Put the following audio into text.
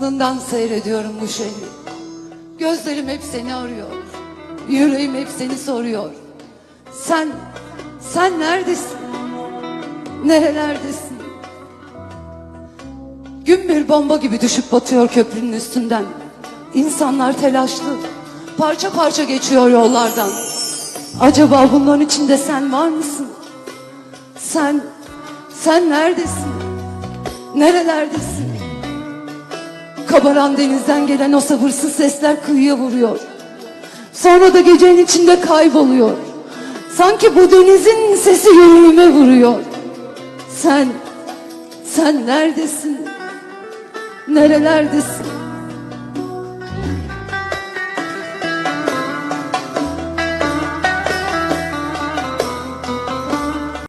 Uzaktan seyrediyorum bu şehri. Gözlerim hep seni arıyor. Yüreğim hep seni soruyor. Sen, sen neredesin? Nerelerdesin? Gün bir bomba gibi düşüp batıyor köprünün üstünden. İnsanlar telaşlı. Parça parça geçiyor yollardan. Acaba bunların içinde sen var mısın? Sen, sen neredesin? Nerelerdesin? Kabaran denizden gelen o sabırsız sesler kıyıya vuruyor. Sonra da gecenin içinde kayboluyor. Sanki bu denizin sesi yüreğime vuruyor. Sen, sen neredesin? Nerelerdesin?